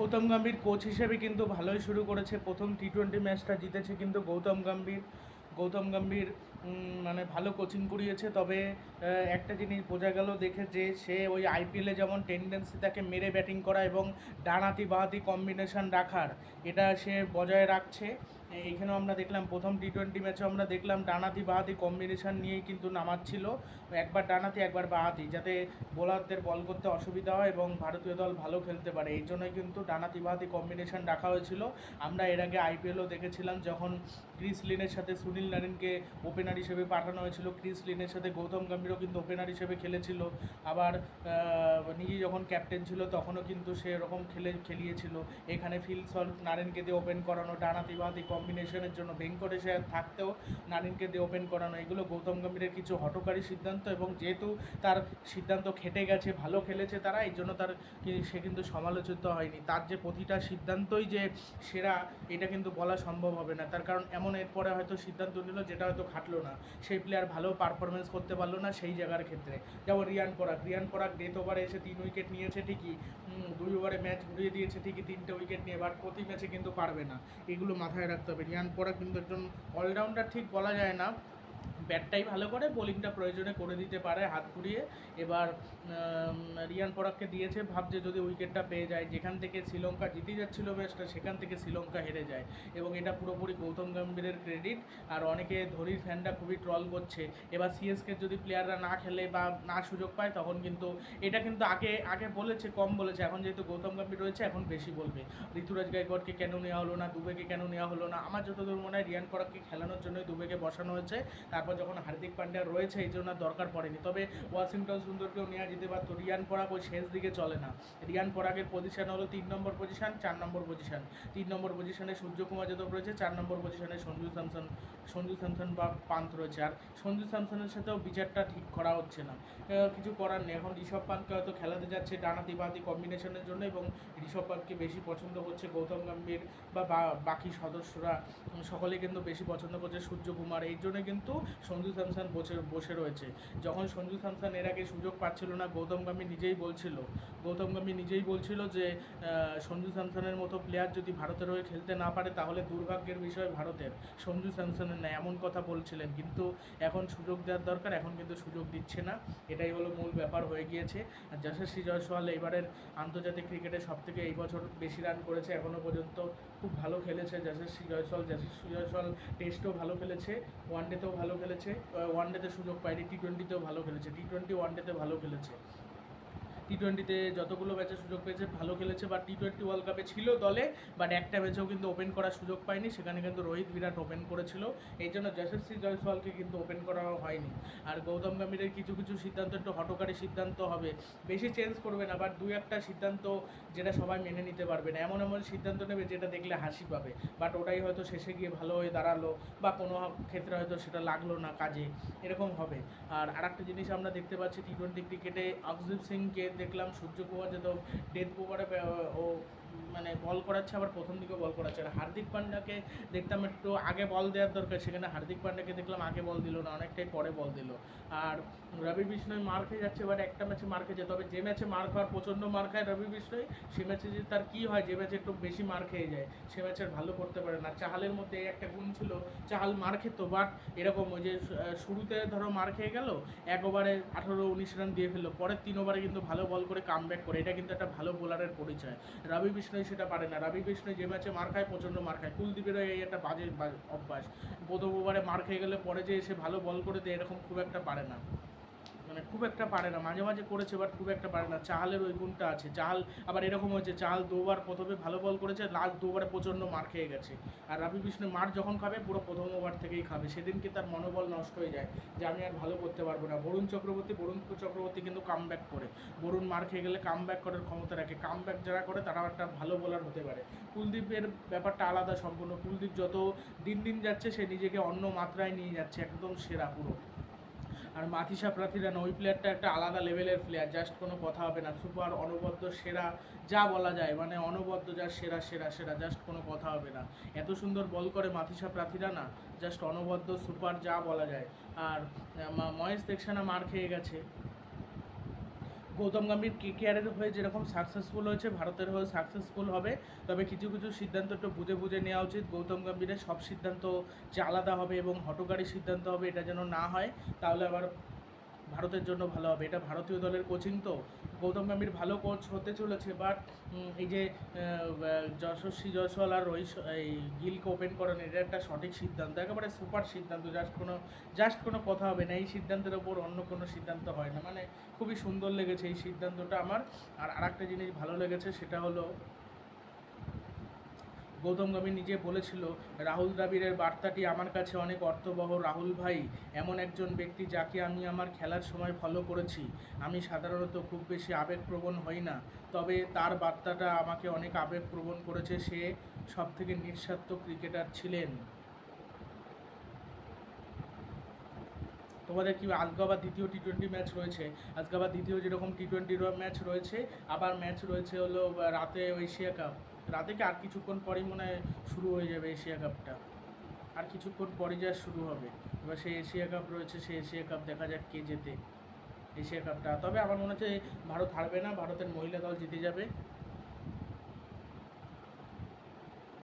Gautam Gambhir coach হিসেবে কিন্তু ভালোই শুরু করেছে। প্রথম টি টোয়েন্টি ম্যাচটা জিতেছে কিন্তু গৌতম গম্ভীর। গৌতম গম্ভীর মানে ভালো কোচিং করিয়েছে। তবে একটা জিনিস বোঝা গেল দেখে যে সে ওই আইপিএলে যেমন টেন্ডেন্সি তাকে মেরে ব্যাটিং করা এবং ডানাতি বাহাতি কম্বিনেশন রাখার, এটা সে বজায় রাখছে। এইখানেও আমরা দেখলাম, প্রথম টি টোয়েন্টি ম্যাচে আমরা দেখলাম ডানাতি বাহাতি কম্বিনেশান নিয়েই কিন্তু নামাচ্ছিল। একবার ডানাতি একবার বাহাতি, যাতে বোলারদের বল করতে অসুবিধা হয় এবং ভারতীয় দল ভালো খেলতে পারে। এই জন্যই কিন্তু ডানাতি বাহাতি কম্বিনেশন রাখা হয়েছিল। আমরা এর আগে আইপিএলও দেখেছিলাম, যখন ক্রিস লিনের সাথে সুনীল নারিনকে ওপেনার হিসেবে পাঠানো হয়েছিল। ক্রিস লিনের সাথে গৌতম গম্ভীরও কিন্তু ওপেনার হিসেবে খেলেছিল। আবার নিজে যখন ক্যাপ্টেন ছিল, তখনও কিন্তু সে এরকম খেলে, খেলিয়েছিল। এখানে ফিল সল্ট নারিনকে দিয়ে ওপেন করানো ডানাতি বাহাতি কম্বিনেশনের জন্য ভেঙ্কটেশে থাকতেও নারিনকে দিয়ে ওপেন করানো, এগুলো গৌতম গম্ভীরের কিছু হটকারী সিদ্ধান্ত এবং যেহেতু তার সিদ্ধান্ত খেটে গেছে, ভালো খেলেছে তারা, এই জন্য তার সে কিন্তু সমালোচিত হয়নি। তার যে প্রতিটা সিদ্ধান্তই যে সেরা, এটা কিন্তু বলা সম্ভব হবে না। তার কারণ এমন এরপরে হয়তো সিদ্ধান্ত নিল যেটা হয়তো খাটলো না। সেই প্লেয়ার ভালো পারফরমেন্স করতে পারল না সেই জায়গার ক্ষেত্রে। যেমন রিয়ান পরাগ রিয়ান পরাগ ডেথ ওভারে এসে তিন উইকেট নিয়েছে ঠিকই দুই ওভারে ম্যাচ ঘুরিয়ে দিয়েছে ঠিকই, তিনটে উইকেট নিয়ে বাট প্রতি ম্যাচে কিন্তু পারবে না। এগুলো মাথায় রাখতে হবে রিয়ান পরাগ কিন্তু একজন অলরাউন্ডার ঠিক বলা যায় না। ব্যাটটাই ভালো করে, বোলিংটা প্রয়োজনে করে দিতে পারে হাত ঘুরিয়ে। এবার রিয়ান পরাগকে দিয়েছে, ভাবছে যদি উইকেটটা পেয়ে যায়, যেখান থেকে শ্রীলঙ্কা জিতে যাচ্ছিল ম্যাচটা সেখান থেকে শ্রীলঙ্কা হেরে যায়। এবং এটা পুরোপুরি গৌতম গম্ভীরের ক্রেডিট আর অনেকে ধোনির ফ্যানরা খুবই ট্রল করছে। এবার সিএসকে যদি প্লেয়াররা না খেলে বা না সুযোগ পায়, তখন কিন্তু এটা কিন্তু আগে আগে বলেছে, কম বলেছে। এখন যেহেতু গৌতম গম্ভীর রয়েছে, এখন বেশি বলবে। ঋতুরাজ গাইকোয়াড়কে কেন নেওয়া হলো না? দুবেকে কেন নেওয়া হলো না? আমার যতদূর মনে হয়, রিয়ান পরাগকে খেলানোর জন্যই দুবেকে বসানো হয়েছে। তারপর যখন হার্দিক পান্ডিয়া রয়েছে, এই জন্য দরকার পড়েনি। তবে ওয়াশিংটন সুন্দরকেও নেওয়া যেতে পারতো। রিয়ান পরাগ ওই শেষ দিকে চলে না। রিয়ান পরাগের পজিশন হলো তিন নম্বর পজিশন চার নম্বর পজিশন তিন নম্বর পজিশনে সূর্যকুমার যাদব রয়েছে, চার নম্বর পজিশনে সঞ্জু স্যামসন সঞ্জু স্যামসন বা পান্ত রয়েছে। আর সঞ্জু স্যামসনের সাথেও বিচারটা ঠিক করা হচ্ছে না। কিছু করার নেই। এখন ঋষভ পান্তকে হয়তো খেলাতে যাচ্ছে ডানাতি বাতি কম্বিনেশনের জন্য এবং ঋষভ পান্তকে বেশি পছন্দ করছে গৌতম গম্ভীর বা- বাকি সদস্যরা। সকলে কিন্তু বেশি পছন্দ করছে সূর্যকুমার। এই জন্য কিন্তু সঞ্জু স্যামসন বসে বসে রয়েছে। যখন সঞ্জু স্যামসন এর আগে সুযোগ পাচ্ছিল না, গৌতম গম্ভীর নিজেই বলছিল, গৌতম গম্ভীর নিজেই বলছিল যে সঞ্জু স্যামসনের মতো প্লেয়ার যদি ভারতের হয়ে খেলতে না পারে, তাহলে দুর্ভাগ্যের বিষয় ভারতের। সঞ্জু স্যামসনের না এমন কথা বলছিলেন, কিন্তু এখন সুযোগ দেওয়ার দরকার, এখন কিন্তু সুযোগ দিচ্ছে না। এটাই হলো মূল ব্যাপার হয়ে গিয়েছে। আর যশস্বী জয়সওয়াল এবারের আন্তর্জাতিক ক্রিকেটে সব থেকে এই বছর বেশি রান করেছে এখনও পর্যন্ত খুব ভালো খেলেছে যশস্বী জয়সওয়াল। যশস্বী জয়সওয়াল টেস্টও ভালো খেলেছে ওয়ানডেতেও ভালো খেলেছে। ওয়ানডেতে সুযোগ পায়নি টি টোয়েন্টিতেও ভালো খেলেছে টি টোয়েন্টি ওয়ান ডেতে ভালো খেলেছে। টি টোয়েন্টিতে যতগুলো ম্যাচে সুযোগ পেয়েছে, ভালো খেলেছে, বা টি টোয়েন্টি ওয়ার্ল্ড কাপে ছিল দলে বাট একটা ম্যাচেও কিন্তু ওপেন করার সুযোগ পায়নি, সেখানে কিন্তু রোহিত বিরাট ওপেন করেছিল। এই জন্য যশস্বী জয়সওয়ালকে কিন্তু ওপেন করা হয়নি। আর গৌতম গম্ভীরের কিছু কিছু সিদ্ধান্ত, একটু হটকারী সিদ্ধান্ত হবে। বেশি চেঞ্জ করবে না বাট দুই একটা সিদ্ধান্ত যেটা সবাই মেনে নিতে পারবে না। এমন এমন সিদ্ধান্ত নেবে যেটা দেখলে হাসি পাবে। বাট ওটাই হয়তো শেষে গিয়ে ভালো হয়ে দাঁড়াল, বা কোনো ক্ষেত্রে হয়তো সেটা লাগল না কাজে। এরকম হবে। আর আরেকটা জিনিস আমরা দেখতে পাচ্ছি টি টোয়েন্টি ক্রিকেটে অক্সদীপ সিংকে দেখলাম সূর্য কুমার যাদব ডেথ ওভারে ও মানে বল করাচ্ছে, আবার প্রথম দিকে বল করাচ্ছে। আর হার্দিক পান্ডাকে দেখতাম একটু আগে বল দেওয়ার দরকার সেখানে হার্দিক পান্ডাকে দেখলাম আগে বল দিল না, অনেকটাই পরে বল দিল। আর রবি বিষ্ণয় মার খেয়ে যাচ্ছে, এবার একটা ম্যাচে মার খেয়ে যায়। তবে যে ম্যাচে মার খাওয়ার প্রচণ্ড মার খায় রবি বিষ্ণয় সে ম্যাচে যে তার কী হয়, যে ম্যাচে একটু বেশি মার খেয়ে যায়, সে ম্যাচে ভালো করতে পারে না। চাহালের মধ্যে এই একটা গুণ ছিল, চাহাল মার খেত বাট এরকম ওই যে শুরুতে ধরো মার খেয়ে গেল, এক ওভারে আঠারো উনিশ রান দিয়ে ফেলল। পরের তিন ওভারে কিন্তু ভালো বল করে কাম করে। এটা কিন্তু একটা ভালো বোলারের পরিচয়। রবি বিষ্ণয় সেটা পারে না। রবি বিষ্ণয় যে ম্যাচে মার খায়, প্রচণ্ড মার খায়। কুলদীপেরও এই একটা বাজে অভ্যাস। প্রথম ওভারে মার খেয়ে গেলে পরে যে এসে ভালো বল করে দেয়, এরকম খুব একটা পারে না। মানে খুব একটা পারে না, মাঝে মাঝে করেছে বাট খুব একটা পারে না। চাহালের ওই গুণটা আছে চাহাল আবার এরকম হয়েছে চাহাল দুবার প্রথমে ভালো বল করেছে লাস্ট দুবারে প্রচণ্ড মার খেয়ে গেছে। আর রবি বিষ্ণু মার যখন খাবে, পুরো প্রথম ওভার থেকেই খাবে। সেদিনকে তার মনোবল নষ্ট হয়ে যায় যে আমি আর ভালো করতে পারব না। বরুণ চক্রবর্তী বরুণ চক্রবর্তী কিন্তু কাম করে। বরুণ মার খেয়ে গেলে কাম করার ক্ষমতা রাখে। কাম যারা করে, তারাও একটা ভালো বোলার হতে পারে। কুলদীপের ব্যাপারটা আলাদা সম্পূর্ণ। কুলদীপ যত দিন দিন যাচ্ছে, সে নিজেকে অন্য মাত্রায় নিয়ে যাচ্ছে, একদম সেরা পুরো। আর মাথিসা প্রার্থীরা ওই প্লেয়ারটা একটা আলাদা লেভেলের প্লেয়ার জাস্ট কোনো কথা হবে না। সুপার অনবদ্য, সেরা, যা বলা যায় মানে অনবদ্য, যা সেরা সেরা সেরা জাস্ট কোনো কথা হবে না। এত সুন্দর বল করে মাথিসা প্রার্থীরা না জাস্ট অনবদ্য সুপার যা বলা যায়। আর মহেশ দেখছানা মার খেয়ে গেছে। গৌতম গম্ভীর কে কেয়ারের হয়ে যেরকম সাকসেসফুল হয়েছে, ভারতের হয়ে সাকসেসফুল হবে। তবে কিছু কিছু সিদ্ধান্ত একটু বুঝে বুঝে নেওয়া উচিত। গৌতম গম্ভীরের সব সিদ্ধান্ত যে আলাদা হবে এবং হটকারী সিদ্ধান্ত হবে, এটা যেন না হয়, তাহলে আবার ভারতের জন্য ভালো হবে। এটা ভারতীয় দলের কোচিং তো। গৌতম গম্ভীর ভালো কোচ হতে চলেছে বাট এই যে যশস্বী জয়সওয়াল আর রোহিত এই গিলকে ওপেন করেন, এটা একটা সঠিক সিদ্ধান্ত, একেবারে সুপার সিদ্ধান্ত জাস্ট কোনো জাস্ট কোনো কথা হবে না। এই সিদ্ধান্তের ওপর অন্য কোনো সিদ্ধান্ত হয় না। মানে খুবই সুন্দর লেগেছে এই সিদ্ধান্তটা আমার। আর আরেকটা জিনিস ভালো লেগেছে, সেটা হলো গৌতম গম্ভীর নিজে বলেছিল, রাহুল দ্রাবিড়ের বার্তাটি আমার কাছে অনেক অর্থবহ। রাহুল ভাই, এমন একজন ব্যক্তি যাকে আমি আমার খেলার সময় ফলো করেছি। আমি সাধারণত খুব বেশি আবেগপ্রবণ হই না, তবে তার বার্তাটা আমাকে অনেক আবেগপ্রবণ করেছে। সে সব থেকে নিঃস্বার্থ ক্রিকেটার ছিলেন। তোমাদের কি আজকে আবার দ্বিতীয় টি টোয়েন্টি ম্যাচ রয়েছে? আজকে আবার দ্বিতীয় যেরকম টি টোয়েন্টির ম্যাচ রয়েছে, আবার ম্যাচ রয়েছে হলো রাতে এশিয়া কাপ। রাতে আর কিছুক্ষণ পরেই মনে হয় শুরু হয়ে যাবে এশিয়া কাপটা। আর কিছুক্ষণ পরে যা শুরু হবে। এবার সেই এশিয়া কাপ রয়েছে, সেই এশিয়া কাপ দেখা যাক কে জেতে। এশিয়া কাপটা। তবে আমার মনে হচ্ছে ভারত হারবে না, ভারতের মহিলা দল জিতে যাবে।